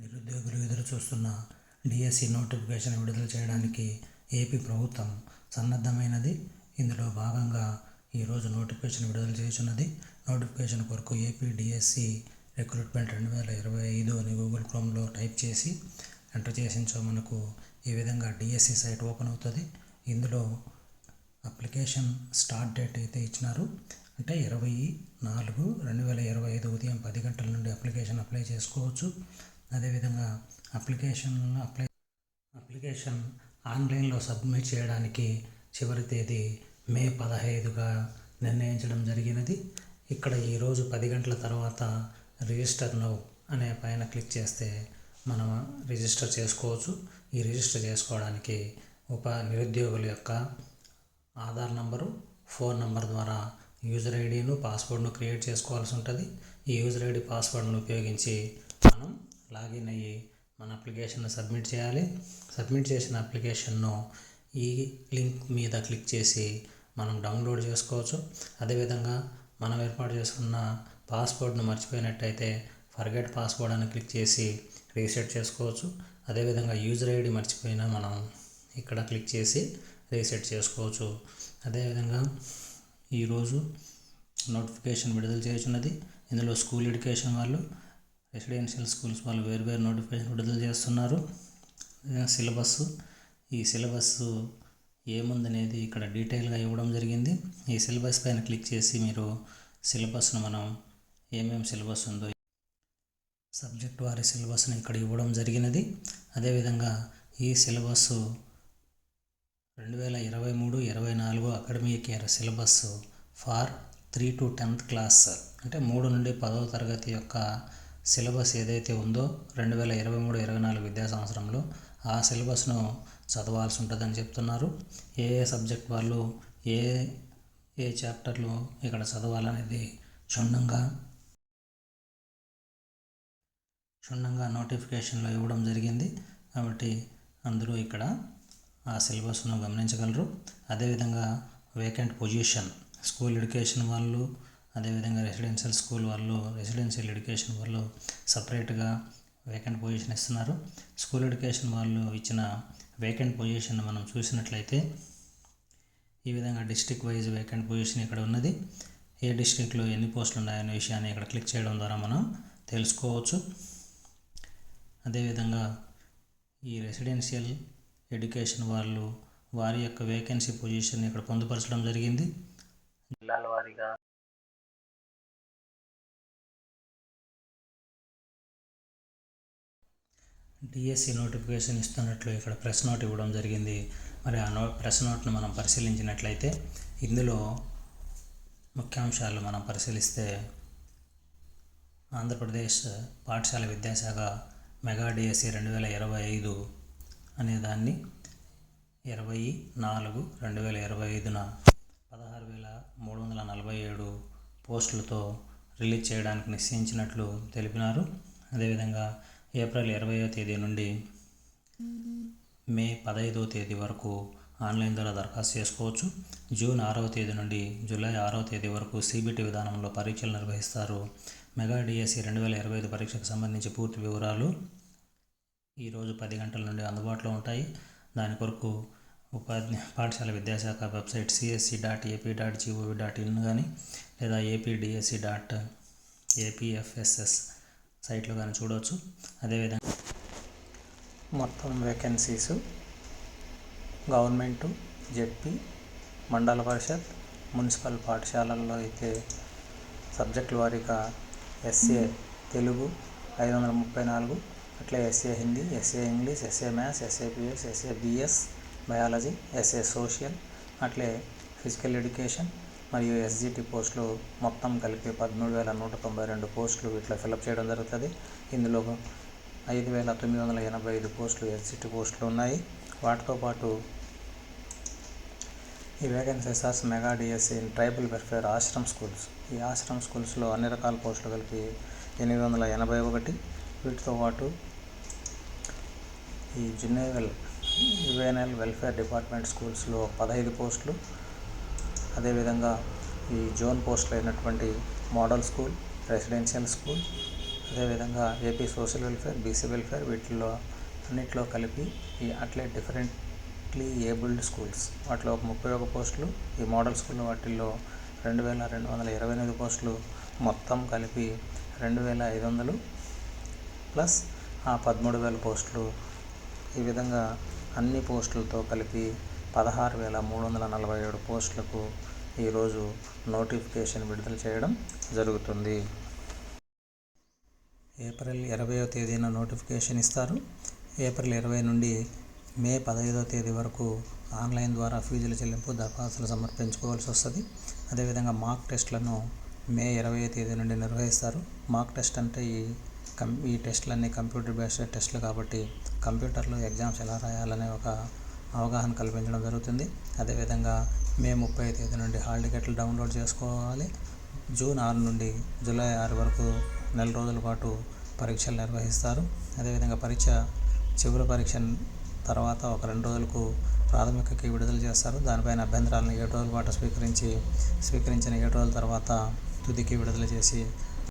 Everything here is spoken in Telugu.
నిరుద్యోగులు ఎదురు చూస్తున్న డిఎస్సి నోటిఫికేషన్ విడుదల చేయడానికి ఏపీ ప్రభుత్వం సన్నద్ధమైనది. ఇందులో భాగంగా ఈరోజు నోటిఫికేషన్ విడుదల చేస్తున్నది. నోటిఫికేషన్ కొరకు ఏపీ డిఎస్సి రిక్రూట్మెంట్ రెండు వేల ఇరవై ఐదు అని గూగుల్ క్రోమ్లో టైప్ చేసి ఎంటర్ చేసించో మనకు ఈ విధంగా డిఎస్సి సైట్ ఓపెన్ అవుతుంది. ఇందులో అప్లికేషన్ స్టార్ట్ డేట్ అయితే ఇచ్చినారు. అంటే ఇరవై నాలుగు రెండు వేల ఇరవై ఐదు ఉదయం పది గంటల నుండి అప్లికేషన్ అప్లై చేసుకోవచ్చు. అదేవిధంగా అప్లికేషన్ అప్లై అప్లికేషన్ ఆన్లైన్లో సబ్మిట్ చేయడానికి చివరి తేదీ మే పదహైదుగా నిర్ణయించడం జరిగినది. ఇక్కడ ఈరోజు పది గంటల తర్వాత రిజిస్టర్ నౌ అనే పైన క్లిక్ చేస్తే మనం రిజిస్టర్ చేసుకోవచ్చు. ఈ రిజిస్టర్ చేసుకోవడానికి ఉప నిరుద్యోగుల యొక్క ఆధార్ నంబరు ఫోన్ నంబర్ ద్వారా యూజర్ ఐడిను పాస్వర్డ్ను క్రియేట్ చేసుకోవాల్సి ఉంటుంది. ఈ యూజర్ ఐడి పాస్వర్డ్ను ఉపయోగించి మనం లాగిన్ అయ్యి మన అప్లికేషన్ను సబ్మిట్ చేయాలి. సబ్మిట్ చేసిన అప్లికేషన్ను ఈ లింక్ మీద క్లిక్ చేసి మనం డౌన్లోడ్ చేసుకోవచ్చు. అదేవిధంగా మనం ఏర్పాటు చేసుకున్న పాస్వర్డ్ను మర్చిపోయినట్టయితే ఫర్గెట్ పాస్వర్డ్ అని క్లిక్ చేసి రీసెట్ చేసుకోవచ్చు. అదేవిధంగా యూజర్ ఐడి మర్చిపోయినా మనం ఇక్కడ క్లిక్ చేసి రీసెట్ చేసుకోవచ్చు. అదేవిధంగా ఈరోజు నోటిఫికేషన్ విడుదల చేస్తున్నది ఇందులో స్కూల్ ఎడ్యుకేషన్ వాళ్ళు రెసిడెన్షియల్ స్కూల్స్ వాళ్ళు వేరు వేరు నోటిఫికేషన్ విడుదల చేస్తున్నారు. సిలబస్ ఈ సిలబస్ ఏముందనేది ఇక్కడ డీటెయిల్గా ఇవ్వడం జరిగింది. ఈ సిలబస్ పైన క్లిక్ చేసి మీరు సిలబస్ను మనం ఏమేమి సిలబస్ ఉందో సబ్జెక్ట్ వారి సిలబస్ని ఇక్కడ ఇవ్వడం జరిగినది. అదేవిధంగా ఈ సిలబస్ రెండు వేల ఇరవై మూడు ఇరవై నాలుగు academic year syllabus for three to tenth class అంటే మూడు నుండి పదవ తరగతి యొక్క సిలబస్ ఏదైతే ఉందో రెండు వేల ఇరవై మూడు ఇరవై నాలుగు విద్యా సంవత్సరంలో ఆ సిలబస్ను చదవాల్సి ఉంటుందని చెప్తున్నారు. ఏ ఏ సబ్జెక్ట్ వాళ్ళు ఏ ఏ చాప్టర్లు ఇక్కడ చదవాలనేది క్షుణ్ణంగా క్షుణ్ణంగా నోటిఫికేషన్లో ఇవ్వడం జరిగింది. కాబట్టి అందరూ ఇక్కడ ఆ సిలబస్ను గమనించగలరు. అదేవిధంగా వేకెంట్ పొజిషన్ స్కూల్ ఎడ్యుకేషన్ వాళ్ళు అదేవిధంగా రెసిడెన్షియల్ స్కూల్ వాళ్ళు రెసిడెన్షియల్ ఎడ్యుకేషన్ వాళ్ళు సపరేట్గా వేకెంట్ పొజిషన్ ఇస్తున్నారు. స్కూల్ ఎడ్యుకేషన్ వాళ్ళు ఇచ్చిన వేకెంట్ పొజిషన్ మనం చూసినట్లయితే ఈ విధంగా డిస్టిక్ వైజ్ వేకెంట్ పొజిషన్ ఇక్కడ ఉన్నది. ఏ డిస్టిక్లో ఎన్ని పోస్టులు ఉన్నాయనే విషయాన్ని ఇక్కడ క్లిక్ చేయడం ద్వారా మనం తెలుసుకోవచ్చు. అదేవిధంగా ఈ రెసిడెన్షియల్ ఎడ్యుకేషన్ వాళ్ళు వారి యొక్క వేకెన్సీ పొజిషన్ ఇక్కడ పొందుపరచడం జరిగింది. జిల్లాల డిఎస్సి నోటిఫికేషన్ ఇస్తున్నట్లు ఇక్కడ ప్రెస్ నోట్ ఇవ్వడం జరిగింది. మరి ఆ నో ప్రెస్ నోట్ను మనం పరిశీలించినట్లయితే ఇందులో ముఖ్యాంశాలు మనం పరిశీలిస్తే ఆంధ్రప్రదేశ్ పాఠశాల విద్యాశాఖ మెగా డిఎస్సి రెండు వేల ఇరవై ఐదు అనేదాన్ని ఇరవై నాలుగు రెండు వేల ఇరవై ఐదున పదహారు వేల మూడు వందల నలభై ఏడు పోస్టులతో రిలీజ్ చేయడానికి నిశ్చయించినట్లు తెలిపినారు. అదేవిధంగా ఏప్రిల్ ఇరవయో తేదీ నుండి మే పదహైదో తేదీ వరకు ఆన్లైన్ ద్వారా దరఖాస్తు చేసుకోవచ్చు. జూన్ ఆరవ తేదీ నుండి జూలై ఆరవ తేదీ వరకు సిబిటి విధానంలో పరీక్షలు నిర్వహిస్తారు. మెగా డిఎస్సి రెండు వేల ఇరవై ఐదు పరీక్షకు సంబంధించి పూర్తి వివరాలు ఈరోజు పది గంటల నుండి అందుబాటులో ఉంటాయి. దాని కొరకు ఉపాధి పాఠశాల విద్యాశాఖ website CSC dot AP dot GOV dot in కానీ లేదా ఏపీ డిఎస్సి డాట్ ఏపీఎఫ్ఎస్ఎస్ సైట్లో కానీ చూడవచ్చు. అదేవిధంగా మొత్తం వేకెన్సీస్ గవర్నమెంటు జెడ్పీ మండల పరిషత్ మున్సిపల్ పాఠశాలల్లో అయితే సబ్జెక్టుల వారీగా ఎస్ఏ తెలుగు ఐదు వందల ముప్పై నాలుగు అట్లే SA Hindi SA English SA maths SA PS SA BS biology SA social అట్లే ఫిజికల్ ఎడ్యుకేషన్ మరియు ఎస్జిటి పోస్టులు మొత్తం కలిపి పదమూడు వేల నూట తొంభై రెండు పోస్టులు ఇట్లా ఫిలప్ చేయడం జరుగుతుంది. ఇందులో ఐదు వేల తొమ్మిది వందల ఎనభై ఐదు పోస్టులు ఎస్జిటి పోస్టులు ఉన్నాయి. వాటితో పాటు ఈ vacancies hours mega DSC in tribal welfare ashram schools ఈ ఆశ్రమ్ స్కూల్స్లో అన్ని రకాల పోస్టులు కలిపి ఎనిమిది వందల ఎనభై ఒకటి. వీటితో పాటు ఈ జునేవెల్ యువేనల్ వెల్ఫేర్ డిపార్ట్మెంట్ స్కూల్స్లో పదహైదు పోస్టులు అదేవిధంగా ఈ జోన్ పోస్టులు అయినటువంటి మోడల్ స్కూల్ రెసిడెన్షియల్ స్కూల్ అదేవిధంగా AP social welfare BC welfare వీటిల్లో అన్నిట్లో కలిపి ఈ అట్లే డిఫరెంట్లీ ఏబుల్డ్ స్కూల్స్. వాటిలో ఒక ముప్పై ఒక పోస్టులు ఈ మోడల్ స్కూల్ వాటిల్లో రెండు వేల రెండు వందల ఇరవై ఎనిమిది పోస్టులు మొత్తం కలిపి రెండు వేల ఐదు వందలు ప్లస్ ఆ పదమూడు వేల పోస్టులు ఈ విధంగా అన్ని పోస్టులతో కలిపి పదహారు వేల మూడు వందల నలభై ఏడు పోస్టులకు ఈరోజు నోటిఫికేషన్ విడుదల చేయడం జరుగుతుంది. ఏప్రిల్ ఇరవైవ తేదీన నోటిఫికేషన్ ఇస్తారు. ఏప్రిల్ ఇరవై నుండి మే పదహైదవ తేదీ వరకు ఆన్లైన్ ద్వారా ఫీజుల చెల్లింపు దరఖాస్తులు సమర్పించుకోవాల్సి వస్తుంది. అదేవిధంగా మాక్ టెస్ట్లను మే ఇరవై తేదీ నుండి నిర్వహిస్తారు. మాక్ టెస్ట్ అంటే ఈ కం ఈ టెస్టులన్నీ కంప్యూటర్ బేస్డ్ టెస్టులు కాబట్టి కంప్యూటర్లో ఎగ్జామ్స్ ఎలా రాయాలనే ఒక అవగాహన కల్పించడం జరుగుతుంది. అదేవిధంగా మే ముప్పై తేదీ నుండి హాల్ టికెట్లు డౌన్లోడ్ చేసుకోవాలి. జూన్ ఆరు నుండి జూలై ఆరు వరకు నెల రోజుల పాటు పరీక్షలు నిర్వహిస్తారు. అదేవిధంగా పరీక్ష చివరి పరీక్ష తర్వాత ఒక రెండు రోజులకు ప్రాథమికకి విడుదల చేస్తారు. దానిపైన అభ్యంతరాలను ఏడు రోజుల పాటు స్వీకరించి స్వీకరించిన ఏడు రోజుల తర్వాత తుదికి విడుదల చేసి